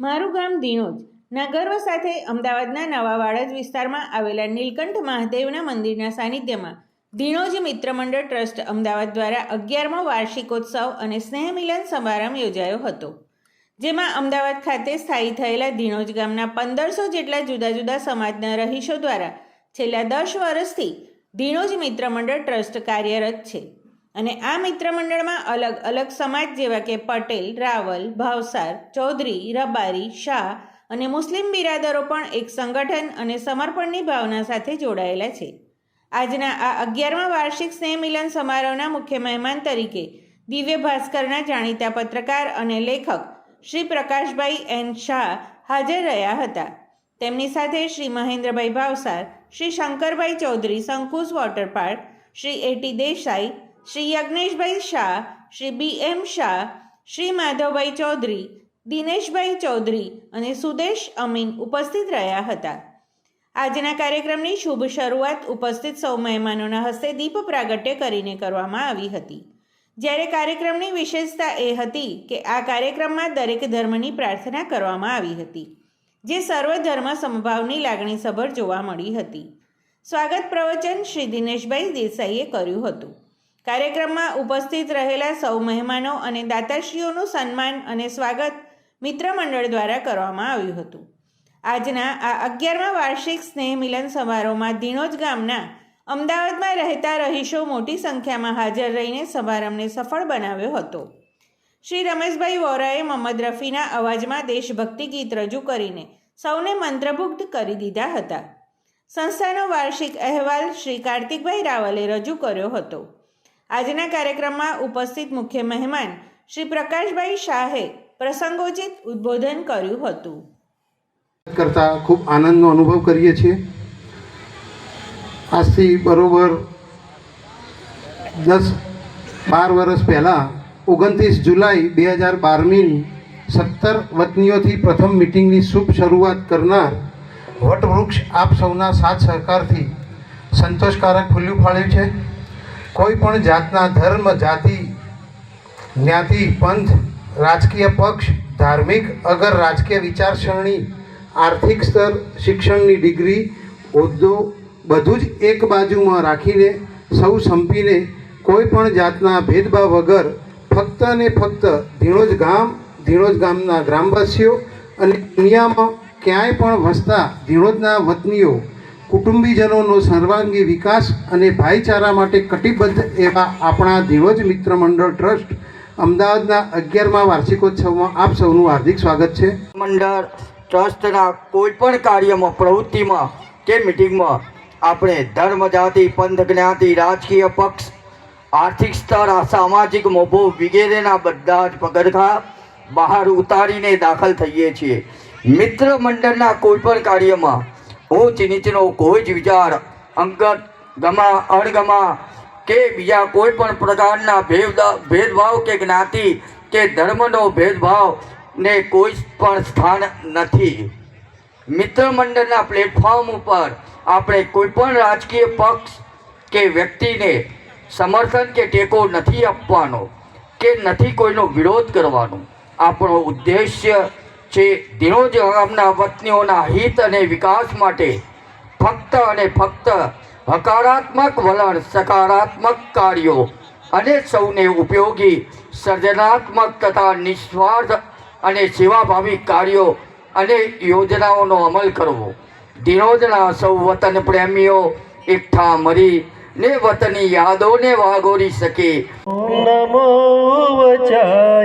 મારું ગામ ધીણોજ ના સાથે અમદાવાદના નવા વાડજ વિસ્તારમાં આવેલા નીલકંઠ મહાદેવના મંદિરના સાનિધ્યમાં ધીણોજ મિત્ર મંડળ ટ્રસ્ટ અમદાવાદ દ્વારા અગિયારમો વાર્ષિકોત્સવ અને સ્નેહ મિલન સમારંભ યોજાયો હતો, જેમાં અમદાવાદ ખાતે સ્થાયી થયેલા ધીણોજ ગામના પંદરસો જેટલા જુદા જુદા સમાજના રહીશો દ્વારા છેલ્લા દસ વર્ષથી ધીણોજ મિત્ર મંડળ ટ્રસ્ટ કાર્યરત છે. અને આ મિત્ર મંડળમાં અલગ અલગ સમાજ જેવા કે પટેલ, રાવલ, ભાવસાર, ચૌધરી, રબારી, શાહ અને મુસ્લિમ બિરાદરો પણ એક સંગઠન અને સમર્પણની ભાવના સાથે જોડાયેલા છે. આજના આ અગિયારમા વાર્ષિક સ્નેહ મિલન સમારોહના મુખ્ય મહેમાન તરીકે દિવ્ય ભાસ્કરના જાણીતા પત્રકાર અને લેખક શ્રી પ્રકાશભાઈ એન શાહ હાજર રહ્યા હતા. તેમની સાથે Shri Mahendrabhai Bhavsar, Shri Shankarbhai Chaudhary સંકુશ water park Shri A T Desai Shri Yagneshbhai Shah, Shri B M Shah, Shri Madhavbhai Chaudhary, Dineshbhai Chaudhary અને સુદેશ અમીન ઉપસ્થિત રહ્યા હતા. આજના કાર્યક્રમની શુભ શરૂઆત ઉપસ્થિત સૌ મહેમાનોના હસ્તે દીપ પ્રાગટ્ય કરીને કરવામાં આવી હતી. જ્યારે કાર્યક્રમની વિશેષતા એ હતી કે આ કાર્યક્રમમાં દરેક ધર્મની પ્રાર્થના કરવામાં આવી હતી, જે સર્વધર્મ સમભાવની લાગણીસભર જોવા મળી હતી. સ્વાગત પ્રવચન શ્રી દિનેશભાઈ દેસાઈએ કર્યું હતું. કાર્યક્રમમાં ઉપસ્થિત રહેલા સૌ મહેમાનો અને દાતાશ્રીઓનું સન્માન અને સ્વાગત મિત્ર મંડળ દ્વારા કરવામાં આવ્યું હતું. આજના આ અગિયારમા વાર્ષિક સ્નેહ મિલન સમારોહમાં ધીણોજ ગામના અમદાવાદમાં રહેતા રહીશો મોટી સંખ્યામાં હાજર રહીને સમારંભને સફળ બનાવ્યો હતો. શ્રી રમેશભાઈ વોરાએ મોહમ્મદ રફીના અવાજમાં દેશભક્તિ ગીત રજૂ કરીને સૌને મંત્રમુગ્ધ કરી દીધા હતા. સંસ્થાનો વાર્ષિક અહેવાલ શ્રી કાર્તિકભાઈ રાવલે રજૂ કર્યો હતો. આજના કાર્યક્રમમાં ઉપસ્થિત મુખ્ય મહેમાન શ્રી પ્રકાશભાઈ શાહે પ્રસંગોચિત ઉદ્બોધન કર્યું હતું. કરતા ખૂબ આનંદનો અનુભવ કરીએ છીએ. આજથી બરોબર દસ બાર વર્ષ પહેલાં ઓગણત્રીસ જુલાઈ બે હજાર બારમી સત્તર વતનીઓથી પ્રથમ મિટિંગની શુભ શરૂઆત કરનાર વટવૃક્ષ આપ સૌના સાથ સહકારથી સંતોષકારક ખુલ્લું ફાળ્યું છે. કોઈ પણ જાતના ધર્મ, જાતિ, જ્ઞાતિ, પંથ, રાજકીય પક્ષ, ધાર્મિક, અગર રાજકીય વિચારસરણી, આર્થિક સ્તર, શિક્ષણની ડિગ્રી, હોદ્દો, બધું જ એક બાજુમાં રાખીને સૌ સંપીને કોઈ પણ જાતના ભેદભાવ વગર ફક્ત ને ફક્ત ધીણોજ ગામ, ધીણોજ ગામના ગ્રામવાસીઓ અને દુનિયામાં ક્યાંય પણ વસતા ધીણોજના વતનીઓ કુટુંબીજનોનો સર્વાંગી વિકાસ અને ભાઈચારા માટે કટિબદ્ધ એવા આપણા ધીણોજ મિત્ર મંડળ ટ્રસ્ટ અમદાવાદના અગિયારમા વાર્ષિકોત્સવમાં આપ સૌનું હાર્દિક સ્વાગત છે. મંડળ ટ્રસ્ટના કોઈ પણ કાર્યમાં, પ્રવૃત્તિમાં કે મિટિંગમાં આપણે ધર્મ, જાતિ, પંથ, જ્ઞાતિ, રાજકીય પક્ષ, આર્થિક સ્તર સામાજિક મોભો વગેરેના બધા જ પગરખા બહાર ઉતારીને દાખલ થઈએ છીએ. મિત્ર મંડળના કોઈ પણ કાર્યમાં ઊંચ નીચનો કોઈ જ વિચાર, અંગત ગમા, અણગમા કે બીજા કોઈ પણ પ્રકારના ભેદા- ભેદભાવ કે જ્ઞાતિ કે ધર્મનો ભેદભાવ ને કોઈ પણ સ્થાન નથી. મિત્ર મંડળના પ્લેટફોર્મ ઉપર આપણે કોઈ પણ રાજકીય પક્ષ કે વ્યક્તિને સમર્થન કે ટેકો નથી આપવાનો કે નથી કોઈનો વિરોધ કરવાનો. આપણો ઉદ્દેશ્ય છે ધીરોજ ગામના વતનીઓના હિત અને વિકાસ માટે ફક્ત અને ફક્ત હકારાત્મક વલણ, સકારાત્મક કાર્યો અને સૌને ઉપયોગી, સર્જનાત્મક તથા નિસ્વાર્થ અને સેવાભાવી કાર્યો અને યોજનાઓનો અમલ કરવો. દિનોજના સૌ વતન પ્રેમીઓ એકઠા મરી ને વતની યાદોને વાગોરી શકે. નમો વચાયાણમ.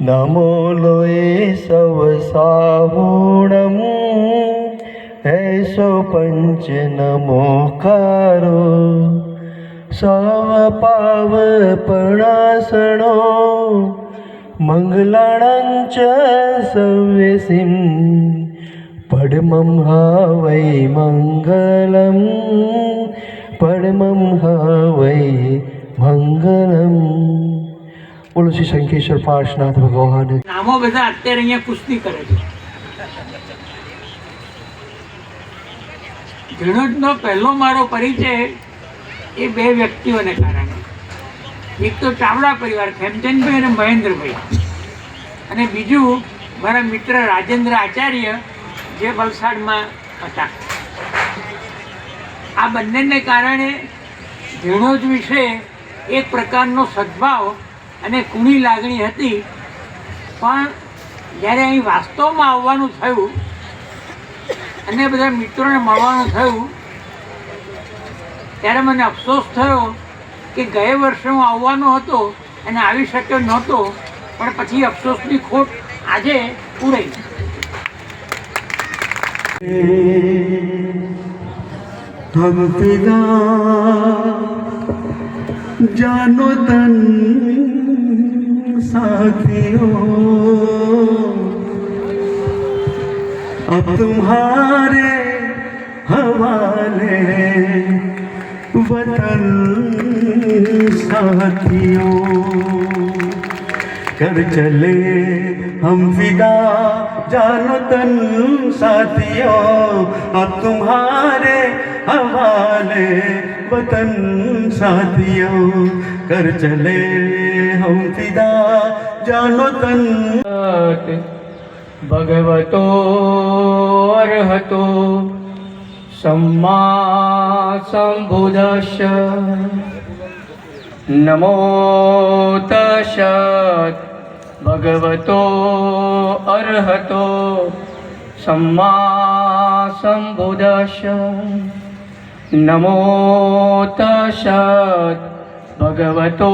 नमोलोयसवसाहूणम् ऐसो पञ्च नमोकारो सावपावपणासणो मङ्गलाणां च सव्यसिं पद्मं हा वै मङ्गलम् पद्मं हा वै मङ्गलम् બોલો શ્રી શંકેશ્વર પાર્શનાથ ભગવાન. નામો બધા અત્યારે અહીંયા કુસ્તી કરે છે. ઝીણોજનો પહેલો મારો પરિચય એ બે વ્યક્તિઓને કારણે. એક તો ચાવડા પરિવાર, ખેમચંદભાઈ અને મહેન્દ્રભાઈ. અને બીજું મારા મિત્ર રાજેન્દ્ર આચાર્ય જે વલસાડમાં હતા. આ બંનેને કારણે ધીણોજ વિશે એક પ્રકારનો સદભાવ અને કુણી લાગણી હતી પણ જ્યારે અહીં વાસ્તવમાં આવવાનું થયું અને બધા મિત્રોને મળવાનું થયું ત્યારે મને અફસોસ થયો કે ગયે વર્ષે હું આવવાનો હતો અને આવી શક્યો નહોતો પણ પછી અફસોસની ખોટ આજે પૂરાઈ हम फिदा जानो तन साथियों अब तुम्हारे हवाले वतन साथियों कर चले हम फिदा जानो तन साथियों अब तुम्हारे हवाले वतन साथियों कर चले हम फिदा जानो तन भगवतो अर्हतो सम्मा सम्बुदश नमो तशत् भगवतो अर्हतो सम्मा सम्बुदश नमो तशत् भगवतो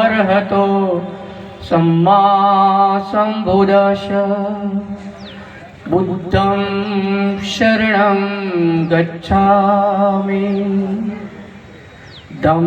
अर्हतो सम्मा सम्बुदश बुद्धं शरणं गच्छामि धम्